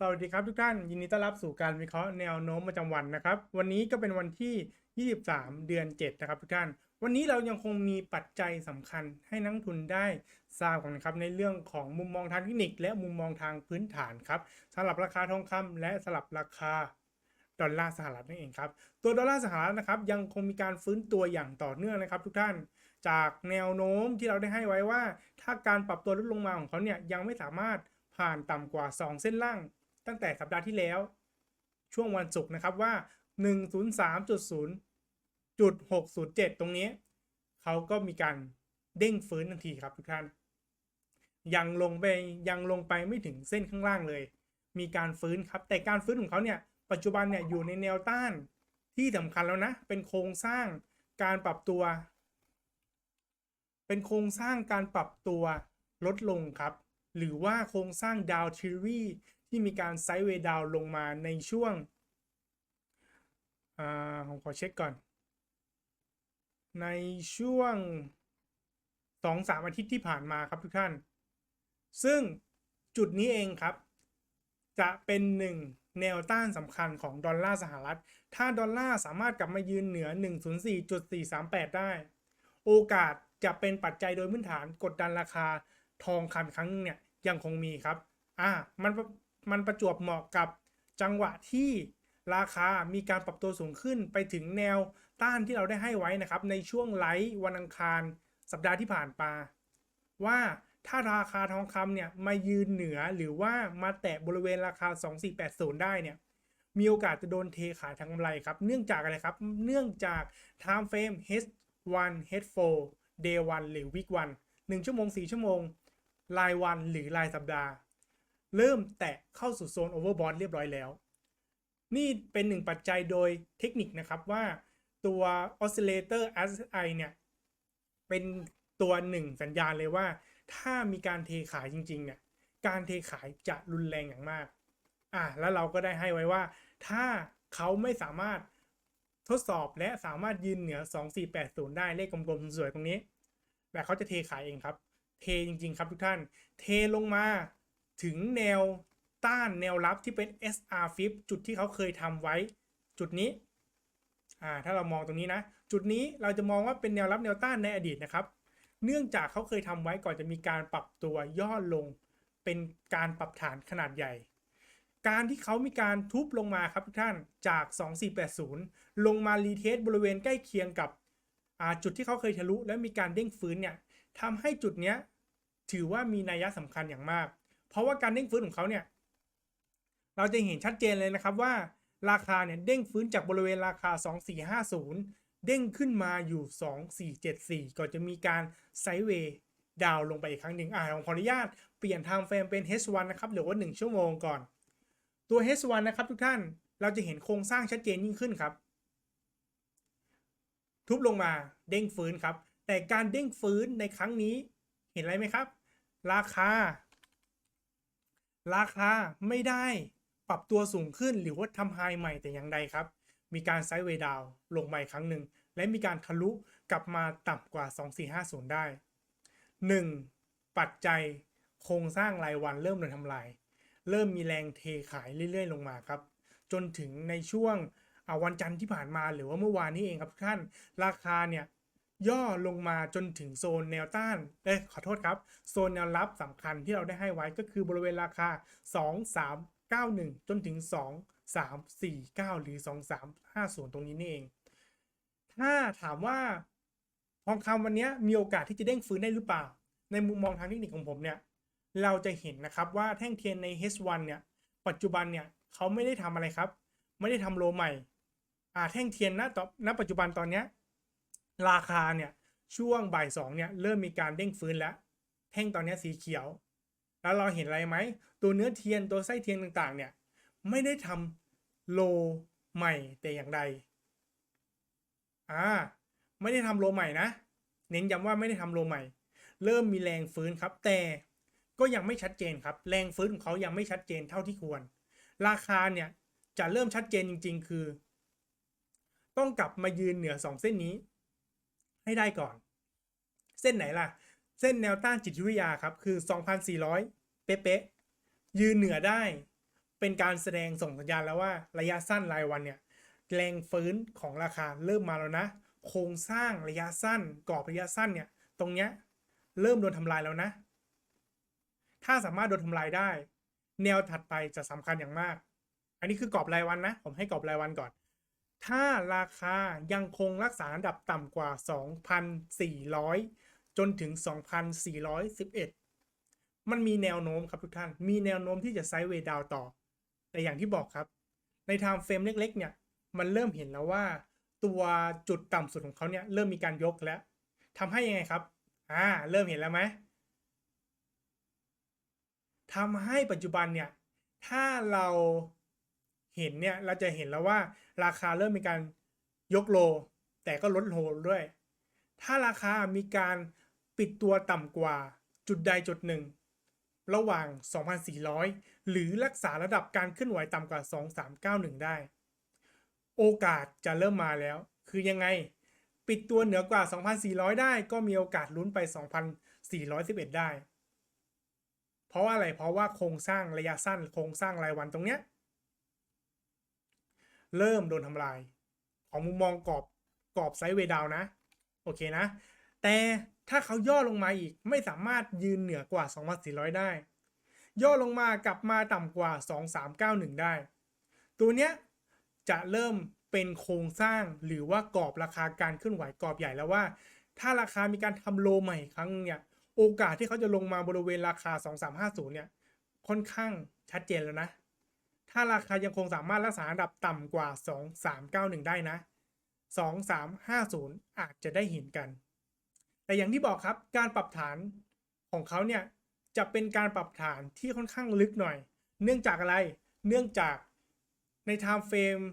สวัสดีครับทุกท่านยินดีต้อนรับสู่การวิเคราะห์แนวโน้มประจำวันนะครับ วันนี้ก็เป็นวันที่ 23 เดือน 7 นะครับทุกท่าน วันนี้เรายังคงมีปัจจัยสำคัญให้นักทุนได้ทราบกันนะครับในเรื่องของมุมมองทางเทคนิค และมุมมองทางพื้นฐานครับสำหรับราคาทองคำและสำหรับราคาดอลลาร์สหรัฐนั่นเองครับตัวดอลลาร์สหรัฐนะครับยังคงมีการฟื้นตัวอย่างต่อเนื่องนะครับ ทุกท่านจากแนวโน้มที่เราได้ให้ไว้ว่า ถ้าการปรับตัวลดลงมาของเขาเนี่ยยังไม่สามารถผ่านต่ำกว่า 2 เส้นล่าง ตั้งแต่สัปดาห์ที่แล้ว ช่วงวันศุกร์นะครับว่า 103.0.607 ตรงนี้เขาก็มีการเด้งฟื้นทันทีครับทุกท่าน ยังลงไปยังลงไปไม่ถึงเส้นข้างล่างเลย มีการฟื้นครับ แต่การฟื้นของเขาเนี่ยปัจจุบันเนี่ยอยู่ในแนวต้านที่สำคัญแล้วนะ เป็นโครงสร้างการปรับตัว เป็นโครงสร้างการปรับตัวลดลงครับ หรือว่าโครงสร้างดาวทีรี ที่มีการไซด์เวย์ดาวลงมาในช่วงผมขอเช็คก่อน ในช่วงสองสามอาทิตย์ที่ผ่านมาครับทุกท่าน ซึ่งจุดนี้เองครับ จะเป็นหนึ่งแนวต้านสำคัญของดอลลาร์สหรัฐ ถ้าดอลลาร์สามารถกลับมายืนเหนือ 104.438 ได้ โอกาสจะเป็นปัจจัยโดยพื้นฐานกดดันราคาทองคำครั้งนึงเนี่ยยังคงมีครับ อ่า มัน มันประจวบเหมาะกับจังหวะที่ราคามีการปรับตัวสูงขึ้นไปถึงแนวต้านที่เราได้ให้ไว้นะครับ ในช่วงไลฟ์วันอังคารสัปดาห์ที่ผ่านมาว่าถ้าราคาทองคำเนี่ยมายืนเหนือหรือว่ามาแตะบริเวณราคา 2480 ได้เนี่ยมีโอกาสจะโดนเทขายทางกำไรครับ เนื่องจากอะไรครับ เนื่องจาก time frame H1 H4 day 1หรือ week 1 1ชั่วโมง 4 ชั่วโมง รายวันหรือรายสัปดาห์ เริ่มแตะเข้าสู่โซน overbought เรียบร้อยแล้ว นี่เป็นหนึ่งปัจจัยโดยเทคนิคนะครับว่าตัว oscillator RSI เนี่ย เป็นตัวหนึ่งสัญญาณเลยว่า ถ้ามีการเทขายจริง ๆ เนี่ย การเทขายจะรุนแรงอย่างมาก อะแล้วเราก็ได้ให้ไว้ว่า ถ้าเขาไม่สามารถทดสอบและสามารถยืนเหนือ 2480 ได้เลขกลมๆสวยๆตรงนี้ แต่เขาจะเทขายเองครับ เทจริง ๆ ครับทุกท่าน เทลงมา ถึงแนวต้านแนวรับที่เป็น SR f i p จุดที่เขาเคยทำไว้ จุดนี้อ่าถ้าเรามองตรงนี้นะ จุดนี้เราจะมองว่าเป็นแนวรับแนวต้านในอดีตนะครับ เนื่องจากเขาเคยทำไว้ก่อนจะมีการปรับตัวย่อลง เป็นการปรับฐานขนาดใหญ่ การที่เขามีการทุบลงมาครับทุกท่านจาก 2480 ลงมารีเทสบริเวณใกล้เคียงกับจุดที่เขาเคยทะลุ และมีการเด้งฟื้นเนี่ยทำให้จุดเนี้ยถือว่ามีนัยสำคัญอย่างมาก เพราะว่าการเด้งฟื้นของเขาเนี่ย เราจะเห็นชัดเจนเลยนะครับว่าราคาเนี่ยเด้งฟื้นจากบริเวณราคา 2450 เด้งขึ้นมาอยู่ 2474 ก่อนจะมีการไซด์เวย์ดาวลงไปอีกครั้งหนึ่งอ่าผมขออนุญาตเปลี่ยนไทม์เฟรมเป็น H1 นะครับหรือว่า 1 ชั่วโมงก่อน ตัว H1 นะครับทุกท่านเราจะเห็นโครงสร้างชัดเจนยิ่งขึ้นครับ ทุบลงมาเด้งฟื้นครับ แต่การเด้งฟื้นในครั้งนี้เห็นอะไรไหมครับ ราคา ราคาไม่ได้ปรับตัวสูงขึ้นหรือว่าทำไฮใหม่แต่อย่างใดครับ มีการไซด์เวย์ดาวลงมาอีกครั้งหนึ่ง และมีการทะลุกลับมาต่ำกว่า 2450 ได้ 1. ปัจจัยโครงสร้างรายวันเริ่มโดนทำลาย เริ่มมีแรงเทขายเรื่อยๆ ลงมาครับ จนถึงในช่วงวันจันทร์ที่ผ่านมาหรือว่าเมื่อวานนี้เองครับทุกท่าน ราคาเนี่ย ย่อลงมาจนถึงโซนแนวต้าน เอ้ยขอโทษครับ โซนแนวรับสำคัญที่เราได้ให้ไว้ก็คือบริเวณราคา 2 3 9 1 จนถึง 2 3 4 9 หรือ 2 3 5 0 ตรงนี้นี่เอง ถ้าถามว่าทองคำวันนี้มีโอกาสที่จะเด้งฟื้นได้หรือเปล่า ในมุมมองทางเทคนิคของผมเนี่ย เราจะเห็นนะครับว่าแท่งเทียนใน H1 เนี่ย ปัจจุบันเนี่ยเขาไม่ได้ทำอะไรครับ ไม่ได้ทำโลใหม่ อ่าแท่งเทียนณตอนณปัจจุบันตอนเนี้ย ราคาเนี่ยช่วงบ่ายสองเนี่ยเริ่มมีการเด้งฟื้นแล้ว แท่งตอนนี้สีเขียว แล้วเราเห็นอะไรไหม ตัวเนื้อเทียนตัวไส้เทียนต่างๆ เนี่ย ไม่ได้ทำโลใหม่แต่อย่างใดอ่าไม่ได้ทำโลใหม่นะ เน้นย้ำว่าไม่ได้ทำโลใหม่ เริ่มมีแรงฟื้นครับ แต่ก็ยังไม่ชัดเจนครับ แรงฟื้นของเขายังไม่ชัดเจนเท่าที่ควร ราคาเนี่ยจะเริ่มชัดเจนจริง ๆ คือ ต้องกลับมายืนเหนือสองเส้นนี้ ให้ได้ก่อน เส้นไหนล่ะ เส้นแนวต้านจิตวิทยาครับ คือ 2,400 เป๊ะๆยืนเหนือได้ เป็นการแสดงส่งสัญญาณแล้วว่าระยะสั้นรายวันเนี่ยแรงฟื้นของราคาเริ่มมาแล้วนะ โครงสร้างระยะสั้นกรอบระยะสั้นเนี่ย ตรงเนี้ยเริ่มโดนทำลายแล้วนะ ถ้าสามารถโดนทำลายได้ แนวถัดไปจะสำคัญอย่างมาก อันนี้คือกรอบรายวันนะ ผมให้กรอบรายวันก่อน ถ้าราคายังคงรักษาอันดับต่ำกว่า 2,400 จนถึง 2,411 มันมีแนวโน้มครับทุกท่าน มีแนวโน้มที่จะไซด์เวดาวต่อ แต่อย่างที่บอกครับ ในไทม์เฟรมเล็ก ๆ เนี่ย มันเริ่มเห็นแล้วว่า ตัวจุดต่ำสุดของเขาเนี่ย เริ่มมีการยกแล้วทำให้ยังไงครับ อ่า เริ่มเห็นแล้วไหมทำให้ปัจจุบันเนี่ย ถ้าเรา เห็นเนี่ยเราจะเห็นแล้วว่าราคาเริ่มมีการยกโล แต่ก็ลดโลด้วย ถ้าราคามีการปิดตัวต่ำกว่าจุดใดจุดหนึ่ง ระหว่าง 2,400 หรือรักษาระดับการเคลื่อนไหวต่ำกว่า 2391 ได้ โอกาสจะเริ่มมาแล้ว คือยังไงปิดตัวเหนือกว่า 2,400 ได้ก็มีโอกาสลุ้นไป 2,411 ได้ เพราะว่าอะไร เพราะว่าโครงสร้างระยะสั้น โครงสร้างรายวันตรงเนี้ย เริ่มโดนทำลาย ของมุมมองกรอบกรอบไซด์เวดาวนะ โอเคนะ แต่ถ้าเขาย่อลงมาอีกไม่สามารถยืนเหนือกว่า 2,400 ได้ ย่อลงมากลับมาต่ำกว่า 2391 ได้ ตัวเนี้ยจะเริ่มเป็นโครงสร้างหรือว่ากรอบราคาการเคลื่อนไหวกรอบใหญ่แล้วว่า ถ้าราคามีการทำโลใหม่ครั้งเนี่ยโอกาสที่เขาจะลงมาบริเวณราคา 2350 เนี่ยค่อนข้างชัดเจนแล้วนะ ถ้าราคายังคงสามารถรักษาอันดับต่ำกว่า 2391 ได้นะ 2350 อาจจะได้เห็นกัน แต่อย่างที่บอกครับการปรับฐานของเขาเนี่ยจะเป็นการปรับฐานที่ค่อนข้างลึกหน่อย เนื่องจากอะไร เนื่องจากใน time frame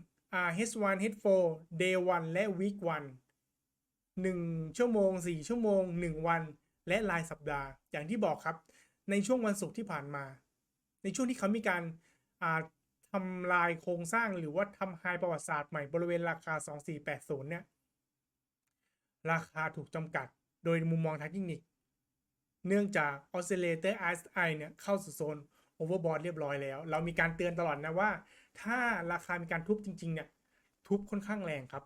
H1 H4 Day 1 และ Week 1 1 ชั่วโมง 4 ชั่วโมง 1 วัน และรายสัปดาห์ อย่างที่บอกครับ ในช่วงวันศุกร์ที่ผ่านมา ในช่วงที่เขามีการำลายโครงสร้างหรือว่าทำไฮประวัติศาสตร์ใหม่บริเวณราคา 2480 เนี่ย ราคาถูกจำกัดโดยมุมมองทางเทคนิค เนื่องจาก Oscillator RSI เนี่ย เข้าสู่โซน Overbought เรียบร้อยแล้ว เรามีการเตือนตลอดนะว่า ถ้าราคามีการทุบจริง ๆ เนี่ย ทุบค่อนข้างแรงครับ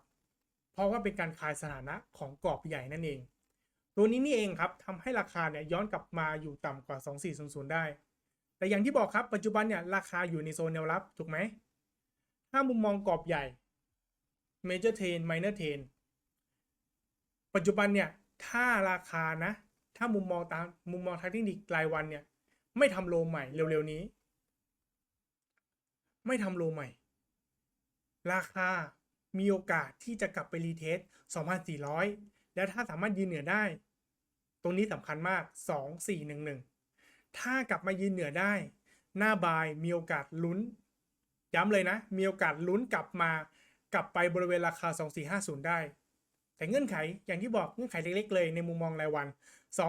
เพราะว่าเป็นการคลายสถานะของกรอบใหญ่นั่นเอง ตัวนี้นี่เองครับทำให้ราคาเนี่ยย้อนกลับมาอยู่ต่ำกว่า 2400 ได้ แต่อย่างที่บอกครับปัจจุบันเนี่ยราคาอยู่ในโซนแนวรับถูกไหมถ้ามุมมองกรอบใหญ่ Major Trend Minor Trend ปัจจุบันเนี่ยถ้าราคานะ ถ้ามุมมองตามมุมมองทางเทคนิครายวันเนี่ย ไม่ทำโลใหม่เร็วๆนี้ ไม่ทำโลใหม่ ราคามีโอกาสที่จะกลับไปรีเทส2,400 และถ้าสามารถยืนเหนือได้ ตรงนี้สำคัญมาก 2411 ถ้ากลับมายืนเหนือได้ หน้าบายมีโอกาสลุ้น ย้ำเลยนะ มีโอกาสลุ้นกลับมา กลับไปบริเวณราคา 2450 ได้ แต่เงื่อนไขอย่างที่บอกเงื่อนไขเล็กๆเลยในมุมมองรายวัน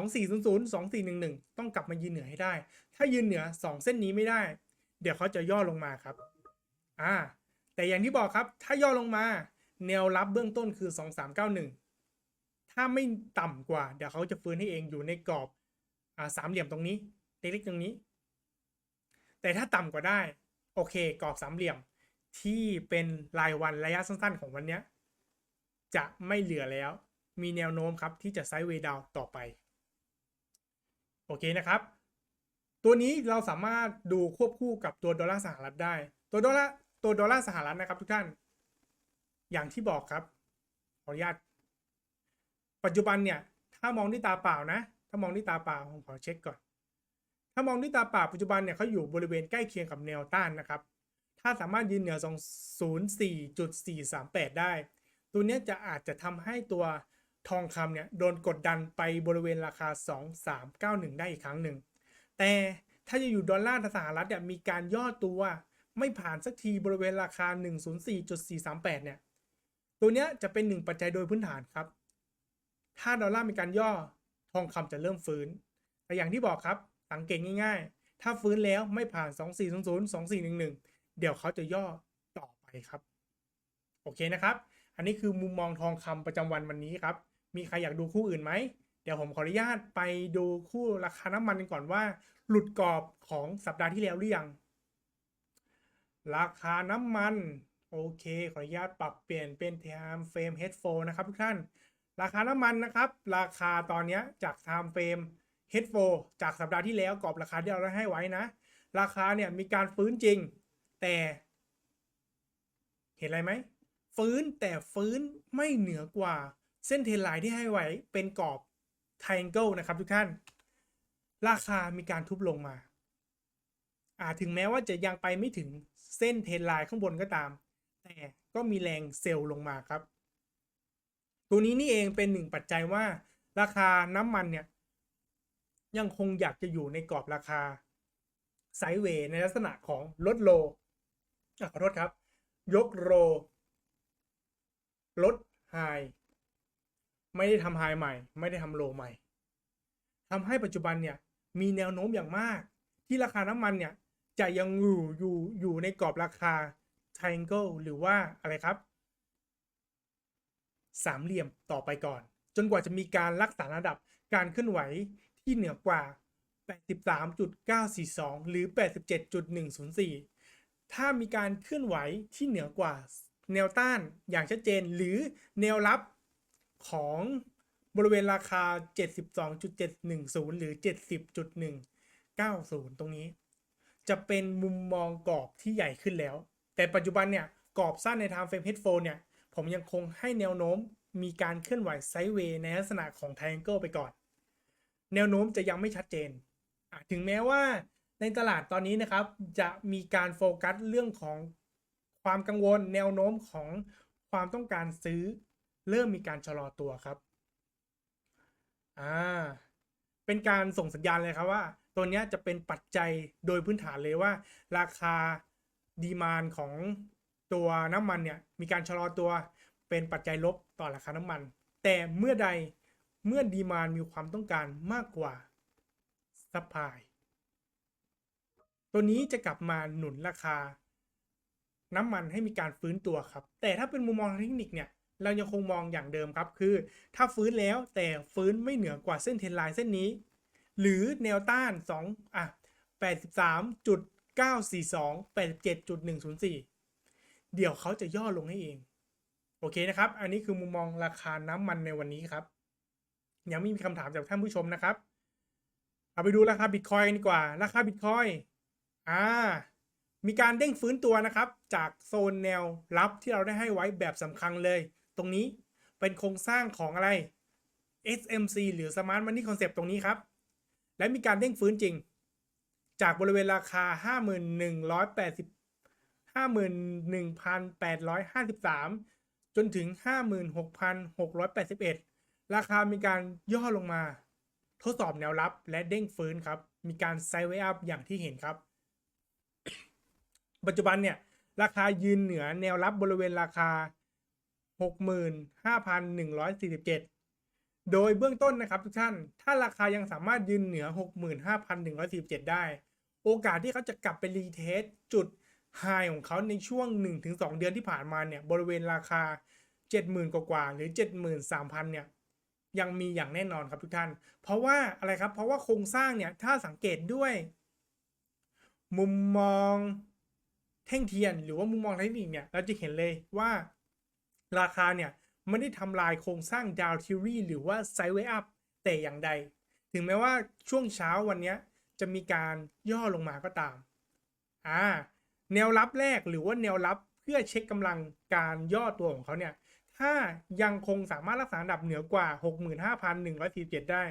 2400 2411 ต้องกลับมายืนเหนือให้ได้ ถ้ายืนเหนือ 2 เส้นนี้ไม่ได้ เดี๋ยวเขาจะย่อลงมาครับอ่าแต่อย่างที่บอกครับ ถ้าย่อลงมา แนวรับเบื้องต้นคือ 2391 ถ้าไม่ต่ำกว่า เดี๋ยวเขาจะฟื้นให้เองอยู่ในกรอบอ่าสามเหลี่ยมตรงนี้ เล็กๆตรงนี้ แต่ถ้าต่ำกว่าได้ โอเคกรอบสามเหลี่ยมที่เป็นรายวันระยะสั้น ๆ ของวันเนี้ยจะไม่เหลือแล้ว มีแนวโน้มครับที่จะไซด์เวย์ดาวต่อไป โอเคนะครับ ตัวนี้เราสามารถดูควบคู่กับตัวดอลลาร์สหรัฐได้ ตัวดอลลาร์ตัวดอลลาร์สหรัฐนะครับทุกท่าน อย่างที่บอกครับ ขออนุญาต ปัจจุบันเนี่ย ถ้ามองด้วยตาเปล่านะ ถ้ามองด้วยตาเปล่าผมขอเช็คก่อน ถ้ามองด้วยตาเปล่าปัจจุบันเนี่ยเขาอยู่บริเวณใกล้เคียงกับแนวต้านนะครับ ถ้าสามารถยืนเหนือ 204.438 ได้ ตัวเนี้ยจะอาจจะทำให้ตัวทองคำเนี่ยโดนกดดันไปบริเวณราคา 2391 ได้อีกครั้งหนึ่ง แต่ถ้าจะอยู่ดอลลาร์สหรัฐเนี่ยมีการย่อตัวไม่ผ่านสักทีบริเวณราคา 104.438 เนี่ย ตัวเนี้ยจะเป็นหนึ่งปัจจัยโดยพื้นฐานครับ ถ้าดอลลาร์มีการย่อทองคำจะเริ่มฟื้น แต่อย่างที่บอกครับ สังเกตง่ายๆ ถ้าฟื้นแล้วไม่ผ่าน 2400 2411 เดี๋ยวเขาจะย่อต่อไปครับ โอเคนะครับ อันนี้คือมุมมองทองคำประจำวันวันนี้ครับ มีใครอยากดูคู่อื่นไหม เดี๋ยวผมขออนุญาตไปดูคู่ราคาน้ำมันกันก่อนว่า หลุดกรอบของสัปดาห์ที่แล้วหรือยัง ราคาน้ำมันโอเค ขออนุญาตปรับเปลี่ยนเป็น time frame headphone นะครับทุกท่าน ราคาน้ำมันนะครับ ราคาตอนนี้จาก time frame h e a d f o จากสัปดาห์ที่แล้วกรอบราคาที่เราได้ให้ไว้นะ ราคาเนี่ยมีการฟื้นจริง แต่ เห็นอะไรไหม ฟื้นแต่ฟื้นไม่เหนือกว่าเส้นเทรนไลน์ที่ให้ไว้เป็นกรอบ triangle นะครับทุกท่าน ราคามีการทุบลงมาอ่าถึงแม้ว่าจะยังไปไม่ถึงเส้นเทรนไลน์ข้างบนก็ตาม แต่ก็มีแรงเซลล์ลงมาครับ ตัวนี้นี่เองเป็นหนึ่งปัจจัยว่า ราคาน้ำมันเนี่ย ยังคงอยากจะอยู่ในกรอบราคาไซด์เวย์ในลักษณะของลดโลอขอโทษครับ ยกโรลดไฮไม่ได้ทำไฮใหม่ ไม่ได้ทำโลใหม่ทำให้ปัจจุบันเนี่ยมีแนวโน้มอย่างมาก ที่ราคาน้ำมันเนี่ยจะยังอยู่อยู่อยู่ในกรอบราคา triangle หรือว่าอะไรครับ สามเหลี่ยมต่อไปก่อน จนกว่าจะมีการรักษาระดับการเคลื่อนไหว ที่เหนือกว่า 83.942 หรือ 87.104 ถ้ามีการเคลื่อนไหวที่เหนือกว่าแนวต้านอย่างชัดเจนหรือแนวรับของบริเวณราคา 72.710 หรือ 70.190 ตรงนี้ จะเป็นมุมมองกรอบที่ใหญ่ขึ้นแล้ว แต่ปัจจุบันเนี่ยกรอบสั้นใน time frame H4 เนี่ย ผมยังคงให้แนวโน้มมีการเคลื่อนไหวไซด์เวย์ในลักษณะของ triangle ไปก่อน แนวโน้มจะยังไม่ชัดเจน ถึงแม้ว่าในตลาดตอนนี้นะครับ จะมีการโฟกัสเรื่องของความกังวลแนวโน้มของความต้องการซื้อ เริ่มมีการชะลอตัวครับ อ่า เป็นการส่งสัญญาณเลยครับว่า ตัวนี้จะเป็นปัจจัยโดยพื้นฐานเลยว่า ราคาดีมานของตัวน้ำมันเนี่ยมีการชะลอตัวเป็นปัจจัยลบต่อราคาน้ำมัน แต่เมื่อใด เมื่อดีมานมีความต้องการมากกว่าซัพพลายตัวนี้จะกลับมาหนุนราคา น้ำมันให้มีการฟื้นตัวครับ แต่ถ้าเป็นมุมมองเทคนิคเนี่ย เรายังคงมองอย่างเดิมครับ คือ ถ้าฟื้นแล้วแต่ฟื้นไม่เหนือกว่าเส้นเทรนไลน์เส้นนี้ หรือแนวต้าน2อะ83.942 87.104 เดี๋ยวเขาจะย่อลงให้เอง โอเคนะครับ อันนี้คือมุมมองราคาน้ำมันในวันนี้ครับ ยังไม่มีคำถามจากท่านผู้ชมนะครับ เอาไปดูราคาบิตคอยกันดีกว่า ราคาบิตคอยอ่า มีการเด้งฟื้นตัวนะครับ จากโซนแนวรับที่เราได้ให้ไว้แบบสำคัญเลย ตรงนี้เป็นโครงสร้างของอะไร SMC หรือ Smart Money Concept ตรงนี้ครับ และมีการเด้งฟื้นจริง จากบริเวณราคา 51,853 จนถึง 56,681 ราคามีการย่อลงมา ทดสอบแนวรับ และเด้งฟื้นครับ มีการไซด์เวย์อัพอย่างที่เห็นครับ ปัจจุบันเนี่ย ราคายืนเหนือแนวรับบริเวณราคา 65,147 โดยเบื้องต้นนะครับทุกท่าน ถ้าราคายังสามารถยืนเหนือ 65,147 ได้ โอกาสที่เขาจะกลับไปรีเทสจุดไฮของเขาในช่วง 1-2 เดือนที่ผ่านมาเนี่ย บริเวณราคา 70,000 กว่า หรือ 73,000 เนี่ย ยังมีอย่างแน่นอนครับทุกท่าน เพราะว่าอะไรครับ เพราะว่าโครงสร้างเนี่ยถ้าสังเกตด้วย มุมมองแท่งเทียน หรือว่ามุมมองเทคนิคเนี่ยเราจะเห็นเลยว่าราคาเนี่ยไม่ได้ทำลายโครงสร้างดาวทิรี่หรือว่าไซเวอัพแต่อย่างใด ถึงแม้ว่าช่วงเช้าวันนี้จะมีการย่อลงมาก็ตามอ่าแนวรับแรกหรือว่าแนวรับเพื่อเช็คกำลังการย่อตัวของเขาเนี่ย ถ้ายังคงสามารถรักษาอันดับเหนือกว่า 65,147 ได้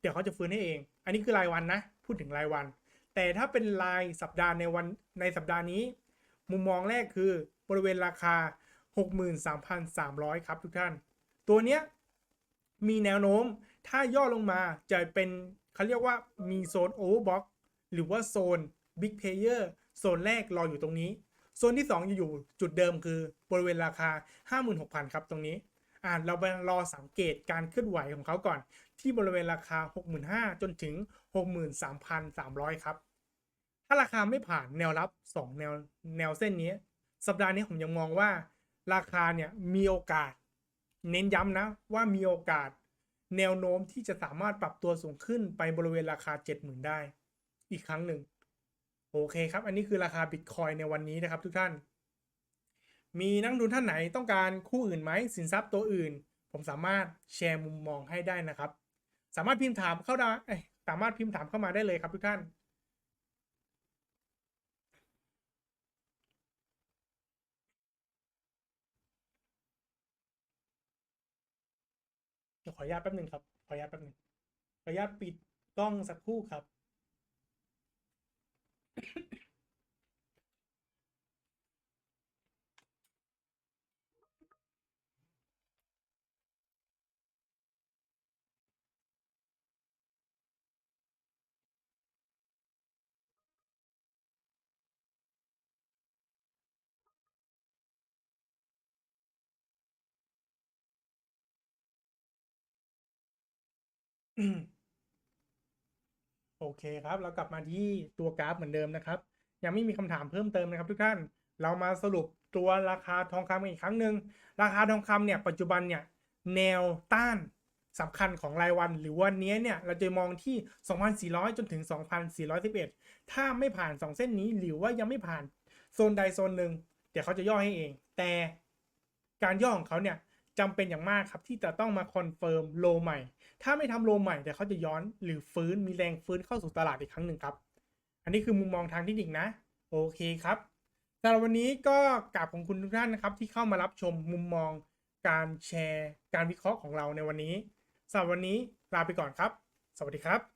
เดี๋ยวเขาจะฟื้นให้เอง อันนี้คือรายวันนะ พูดถึงรายวัน แต่ถ้าเป็นรายสัปดาห์ในวันในสัปดาห์นี้ มุมมองแรกคือบริเวณราคา 63,300 ครับทุกท่าน ตัวเนี้ยมีแนวโน้มถ้าย่อลงมาจะเป็นเขาเรียกว่ามีโซนโอเวอร์บ็อกหรือว่าโซนบิ๊กเพเยอร์โซนแรกรออยู่ตรงนี้ โซนที่ 2 อยู่จุดเดิมคือบริเวณราคา 56,000 ครับตรงนี้อ่าเราไปรอสังเกตการเคลื่อนไหวของเขาก่อน ที่บริเวณราคา 65,000 จนถึง 63,300 ครับ ถ้าราคาไม่ผ่านแนวรับ 2 แนวแนวเส้นนี้ สัปดาห์นี้ผมยังมองว่า ราคาเนี่ยมีโอกาส เน้นย้ำนะว่ามีโอกาส แนวโน้มที่จะสามารถปรับตัวสูงขึ้นไปบริเวณราคา 70,000 ได้ อีกครั้งหนึ่ง โอเคครับ อันนี้คือราคาบิตคอยในวันนี้นะครับทุกท่าน มีนักลงทุนท่านไหนต้องการคู่อื่นไหมสินทรัพย์ตัวอื่น ผมสามารถแชร์มุมมองให้ได้นะครับ สามารถพิมพ์ถามเข้าได้สามารถพิมพ์ถามเข้ามาได้เลยครับทุกท่านขออนุญาตแป๊บหนึ่งครับ ขออนุญาตแป๊บหนึ่งขออนุญาตปิดกล้องสักครู่ครับ Mm-hmm. โอเคครับเรากลับมาที่ตัวกราฟเหมือนเดิมนะครับ ยังไม่มีคำถามเพิ่มเติมนะครับ ทุกท่านเรามาสรุปตัวราคาทองคำกันอีกครั้งหนึ่งราคาทองคำเนี่ยปัจจุบันเนี่ยแนวต้านสำคัญของรายวัน หรือวันนี้เนี่ยเราจะมองที่ 2,400 จนถึง 2,411 ถ้าไม่ผ่าน 2 เส้นนี้หรือว่ายังไม่ผ่านโซนใดโซนหนึ่งเดี๋ยวเขาจะย่อให้เอง แต่การย่อของเขาเนี่ย จำเป็นอย่างมากครับ ที่จะต้องมาคอนเฟิร์มโลใหม่ ถ้าไม่ทำโลใหม่เดี๋ยวเขาจะย้อนหรือฟื้นมีแรงฟื้นเข้าสู่ตลาดอีกครั้งหนึ่งครับ อันนี้คือมุมมองทางเทคนิคนะ โอเคครับสำหรับวันนี้ก็กราบของคุณทุกท่านนะครับ ที่เข้ามารับชมมุมมอง การแชร์ การวิเคราะห์ของเราในวันนี้สำหรับวันนี้ลาไปก่อนครับ สวัสดีครับ